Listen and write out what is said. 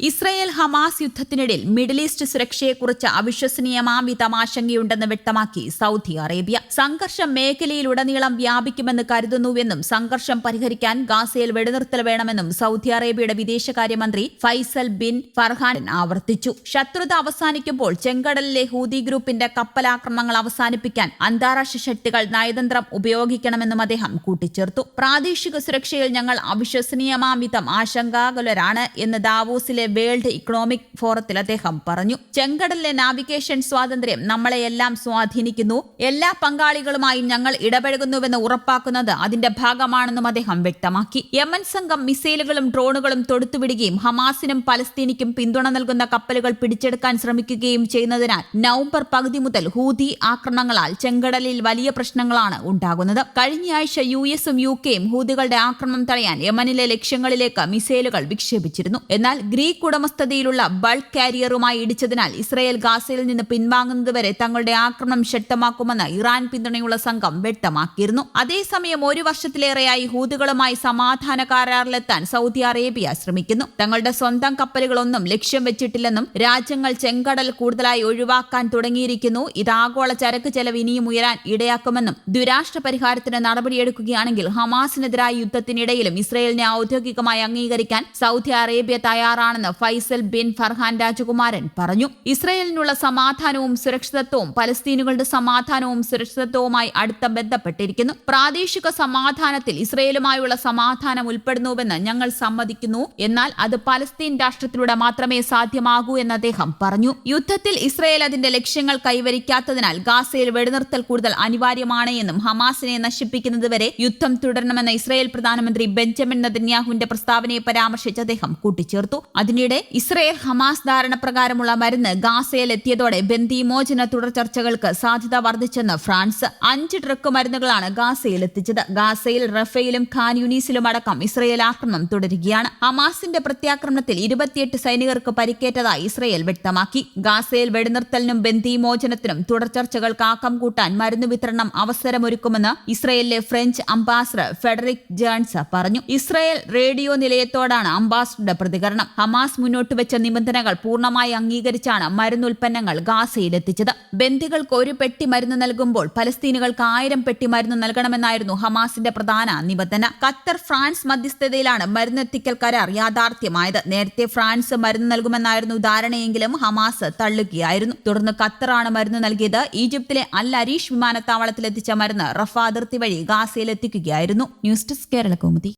Israel Hamas യുദ്ധത്തിനിടയിൽ middle east സുരക്ഷയെക്കുറിച്ച് അവിശ്വസനീയമാംവിധം ആശങ്കയുണ്ടെന്ന് വ്യക്തമാക്കി സൗദി അറേബ്യ. സംഘർഷം മേഖലയിലുടനീളം വ്യാപിക്കുമെന്ന് കരുതുന്നുവെന്നും സംഘർഷം പരിഹരിക്കാൻ ഗാസയിൽ വെടിനിർത്തൽ വേണമെന്നും സൗദി അറേബ്യയുടെ വിദേശകാര്യമന്ത്രി ഫൈസൽ ബിൻ ഫർഹാൻ ആവർത്തിച്ചു. ശത്രുത അവസാനിക്കുമ്പോൾ ചെങ്കടലിലെ ഹൂദി ഗ്രൂപ്പിന്റെ കപ്പലാക്രമണങ്ങൾ അവസാനിപ്പിക്കാൻ അന്താരാഷ്ട്ര ശക്തികൾ നയതന്ത്രം ഉപയോഗിക്കണമെന്നും അദ്ദേഹം കൂട്ടിച്ചേർത്തു. പ്രാദേശിക സുരക്ഷയിൽ ഞങ്ങൾ അവിശ്വസനീയമാംവിധം ആശങ്കാകുലരാണ് എന്ന് ദാവോസിലെ വേൾഡ് ഇക്കണോമിക് ഫോറത്തിൽ അദ്ദേഹം പറഞ്ഞു ചെങ്കടലിലെ നാവിഗേഷൻ സ്വാതന്ത്ര്യം നമ്മളെയെല്ലാം സ്വാധീനിക്കുന്നു. എല്ലാ പങ്കാളികളുമായും ഞങ്ങൾ ഇടപഴകുന്നുവെന്ന് ഉറപ്പാക്കുന്നത് അതിന്റെ ഭാഗമാണെന്നും അദ്ദേഹം വ്യക്തമാക്കി. യമൻ സംഘം മിസൈലുകളും ഡ്രോണുകളും തൊടുത്തുവിടുകയും ഹമാസിനും പലസ്തീനിക്കും പിന്തുണ നൽകുന്ന കപ്പലുകൾ പിടിച്ചെടുക്കാൻ ശ്രമിക്കുകയും ചെയ്യുന്നതിനാൽ നവംബർ പകുതി മുതൽ ഹൂതി ആക്രമണങ്ങളാൽ ചെങ്കടലിൽ വലിയ പ്രശ്നങ്ങളാണ് ഉണ്ടാകുന്നത്. കഴിഞ്ഞയാഴ്ച യു എസും യു കെയും ഹൂതികളുടെ ആക്രമണം തടയാൻ യമനിലെ ലക്ഷ്യങ്ങളിലേക്ക് മിസൈലുകൾ വിക്ഷേപിച്ചിരുന്നു. എന്നാൽ ഗ്രീക്ക് ഉടമസ്ഥതയിലുള്ള ബൾക്ക് കാരിയറുമായി ഇടിച്ചതിനാൽ ഇസ്രയേൽ ഗാസയിൽ നിന്ന് പിൻവാങ്ങുന്നതുവരെ തങ്ങളുടെ ആക്രമണം ശക്തമാക്കുമെന്ന് ഇറാൻ പിന്തുണയുള്ള സംഘം വ്യക്തമാക്കിയിരുന്നു. അതേസമയം ഒരു വർഷത്തിലേറെയായി ഹൂതുകളുമായി സമാധാന കരാറിലെത്താൻ സൗദി അറേബ്യ ശ്രമിക്കുന്നു. തങ്ങളുടെ സ്വന്തം കപ്പലുകളൊന്നും ലക്ഷ്യം വെച്ചിട്ടില്ലെന്നും രാജ്യങ്ങൾ ചെങ്കടൽ കൂടുതലായി ഒഴിവാക്കാൻ തുടങ്ങിയിരിക്കുന്നു. ഇത് ആഗോള ചരക്ക് ചെലവ് ഇനിയും ഉയരാൻ ഇടയാക്കുമെന്നും ദുരാഷ്ട്ര പരിഹാരത്തിന് നടപടിയെടുക്കുകയാണെങ്കിൽ ഹമാസിനെതിരായ യുദ്ധത്തിനിടയിലും ഇസ്രയേലിനെ ഔദ്യോഗികമായി അംഗീകരിക്കാൻ സൗദി അറേബ്യ തയ്യാറാണെന്ന് ഫൈസൽ ബിൻ ഫർഹാൻ രാജകുമാരൻ പറഞ്ഞു. ഇസ്രയേലിനുള്ള സമാധാനവും സുരക്ഷിതത്വവും പലസ്തീനുകളുടെ സമാധാനവും സുരക്ഷിതത്വവുമായി അടുത്ത ബന്ധപ്പെട്ടിരിക്കുന്നു. പ്രാദേശിക സമാധാനത്തിൽ ഇസ്രയേലുമായുള്ള സമാധാനം ഉൾപ്പെടുന്നുവെന്ന് ഞങ്ങൾ സമ്മതിക്കുന്നു. എന്നാൽ അത് പലസ്തീൻ രാഷ്ട്രത്തിലൂടെ മാത്രമേ സാധ്യമാകൂ എന്ന് അദ്ദേഹം പറഞ്ഞു. യുദ്ധത്തിൽ ഇസ്രയേൽ അതിന്റെ ലക്ഷ്യങ്ങൾ കൈവരിക്കാത്തതിനാൽ ഗാസയിൽ വെടിനിർത്തൽ കൂടുതൽ അനിവാര്യമാണ് എന്നും ഹമാസിനെ നശിപ്പിക്കുന്നതുവരെ യുദ്ധം തുടരണമെന്ന ഇസ്രയേൽ പ്രധാനമന്ത്രി ബെഞ്ചമിൻ നദന്യാഹുവിന്റെ പ്രസ്താവനയെ പരാമർശിച്ച് അദ്ദേഹം കൂട്ടിച്ചേർത്തു. അതിനിടെ ഇസ്രയേൽ ഹമാസ് ധാരണ പ്രകാരമുള്ള മരുന്ന് ഗാസയിൽ എത്തിയതോടെ ബന്ദിമോചന തുടർ ചർച്ചകൾക്ക് സാധ്യത വർദ്ധിച്ചെന്ന് ഫ്രാൻസ് അഞ്ച് ട്രക്ക് മരുന്നുകളാണ് ഗാസയിൽ എത്തിച്ചത് ഗാസയിൽ റഫേലും ഖാൻ യുനീസിലും അടക്കം ഇസ്രയേൽ ആക്രമണം തുടരുകയാണ്. ഹമാസിന്റെ പ്രത്യാക്രമണത്തിൽ ഇരുപത്തിയെട്ട് സൈനികർക്ക് പരിക്കേറ്റതായി ഇസ്രയേൽ വ്യക്തമാക്കി. ഗാസയിൽ വെടിനിർത്തലിനും ബന്ദിമോചനത്തിനും തുടർ ചർച്ചകൾക്ക് ആക്കം കൂട്ടാൻ മരുന്ന് വിതരണം അവസരമൊരുക്കുമെന്ന് ഇസ്രയേലിലെ ഫ്രഞ്ച് അംബാസഡർ ഫെഡറിക് ജേൺസ് പറഞ്ഞു. ഇസ്രയേൽ റേഡിയോ നിലയത്തോടാണ് അംബാസഡറുടെ പ്രതികരണം. ഹമാസ് മുന്നോട്ട് വെച്ച നിബന്ധനകൾ പൂർണമായി അംഗീകരിച്ചാണ് മരുന്നുൽപ്പന്നങ്ങൾ ഗാസയിലെത്തിച്ചത്. ബന്ദികൾക്ക് ഒരു പെട്ടി മരുന്ന് നൽകുമ്പോൾ പലസ്തീനുകൾക്ക് ആയിരം പെട്ടി മരുന്ന് നൽകണമെന്നായിരുന്നു ഹമാസിന്റെ പ്രധാന നിബന്ധന. ഖത്തർ ഫ്രാൻസ് മധ്യസ്ഥതയിലാണ് മരുന്നെത്തിക്കൽ കരാർ യാഥാർത്ഥ്യമായത്. നേരത്തെ ഫ്രാൻസ് മരുന്ന് നൽകുമെന്നായിരുന്നു ധാരണയെങ്കിലും ഹമാസ് തള്ളുകയായിരുന്നു. തുടർന്ന് ഖത്തറാണ് മരുന്ന് നൽകിയത്. ഈജിപ്തിലെ അൽ അരീഷ് വിമാനത്താവളത്തിലെത്തിച്ച മരുന്ന് റഫ അതിർത്തി വഴി ഗാസയിലെത്തിക്കുകയായിരുന്നു. News desk Kerala Kaumudi.